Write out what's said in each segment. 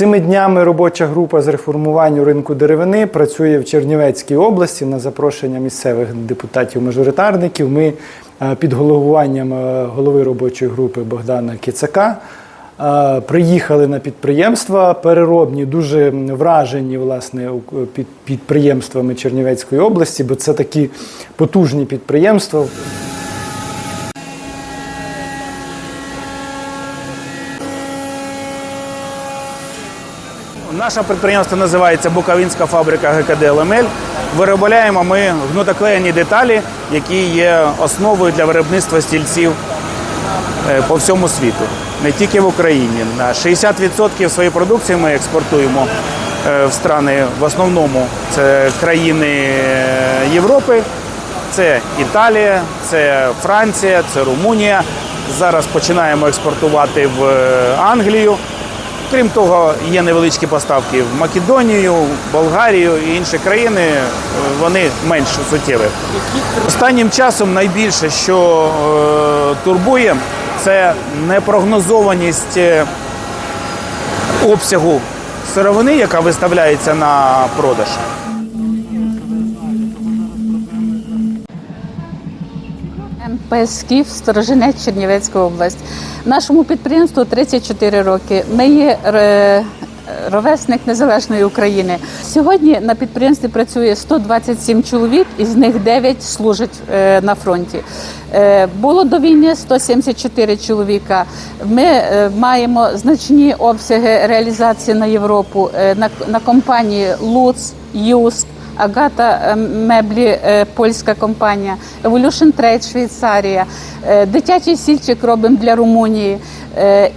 Цими днями робоча група з реформуванню ринку деревини працює в Чернівецькій області на запрошення місцевих депутатів-мажоритарників. Ми е, під головуванням е, голови робочої групи Богдана Кицака е, приїхали на підприємства переробні, дуже вражені власне під підприємствами Чернівецької області, бо це такі потужні підприємства. Наше підприємство називається Буковинська фабрика ГКД «Лемель». Виробляємо ми гнутоклеєні деталі, які є основою для виробництва стільців е, по всьому світу, не тільки в Україні. На 60% своєї продукції ми експортуємо е, в страни, в основному це країни е, Європи, це Італія, це Франція, це Румунія. Зараз починаємо експортувати в Англію. Крім того, є невеличкі поставки в Македонію, Болгарію і інші країни. е, Вони менш суттєві. Останнім часом найбільше, що е, турбує, це непрогнозованість е, обсягу сировини, яка виставляється на продаж. МП «Скіф», Сторожинець, Чернівецька область. Нашому підприємству 34 роки. Ми є е, ровесник незалежної України. Сьогодні на підприємстві працює 127 чоловік, із них 9 служать е, на фронті. Е, Було до війни 174 чоловіка. Ми маємо значні обсяги реалізації на Європу на компанії Луц, Юск. Агата е, меблі, е, польська компанія, Evolution Trade Швейцарія, е, дитячий сільчик робимо для Румунії.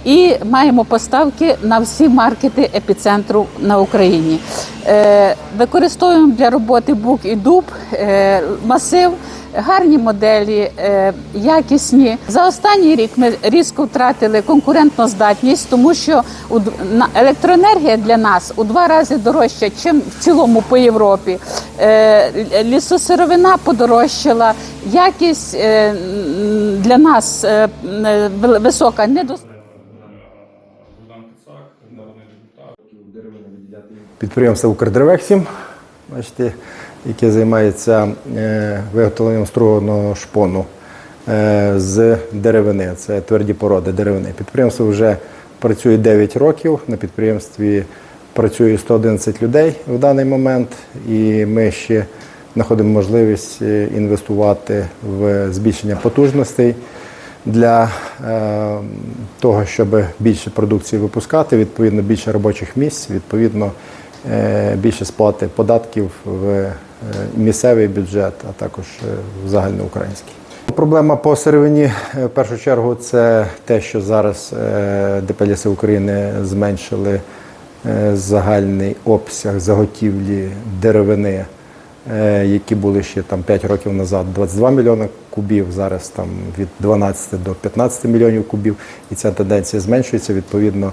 І маємо поставки на всі маркети епіцентру на Україні. Е, Використовуємо для роботи бук і дуб, е, масив. Гарні моделі, е, якісні. За останній рік ми різко втратили конкурентну здатність, тому що електроенергія для нас у два рази дорожча, ніж в цілому по Європі. Лісосировина подорожчала, якість для нас висока, недостатня. Підприємство Укрдеревексім, бачите, яке займається е, виготовленням струганого шпону е, з деревини. Це тверді породи деревини. Підприємство вже працює 9 років. На підприємстві працює 111 людей в даний момент, і ми ще знаходимо можливість е, інвестувати в збільшення потужностей для е, того, щоб більше продукції випускати, відповідно більше робочих місць, відповідно е, більше сплати податків в е, місцевий бюджет, а також е, в загальноукраїнський. Проблема по сировині е, в першу чергу це те, що зараз е, ДП України зменшили загальний обсяг заготівлі деревини які були ще там 5 років назад 22 мільйони кубів, зараз там від 12 до 15 мільйонів кубів, і ця тенденція зменшується. Відповідно,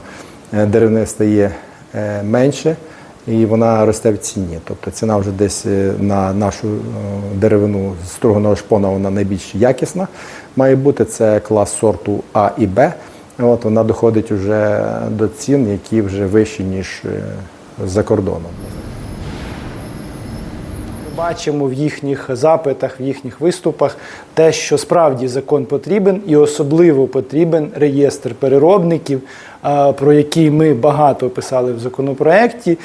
е, деревини стає е, менше і вона росте в ціні. Тобто ціна вже десь е, на нашу е, деревину струганого шпона вона найбільш якісна має бути. Це клас сорту А і Б. От вона доходить вже до цін, які вже вищі ніж е, за кордоном. Бачимо в їхніх запитах, в їхніх виступах те, що справді закон потрібен, і особливо потрібен реєстр переробників, про який ми багато писали в законопроекті.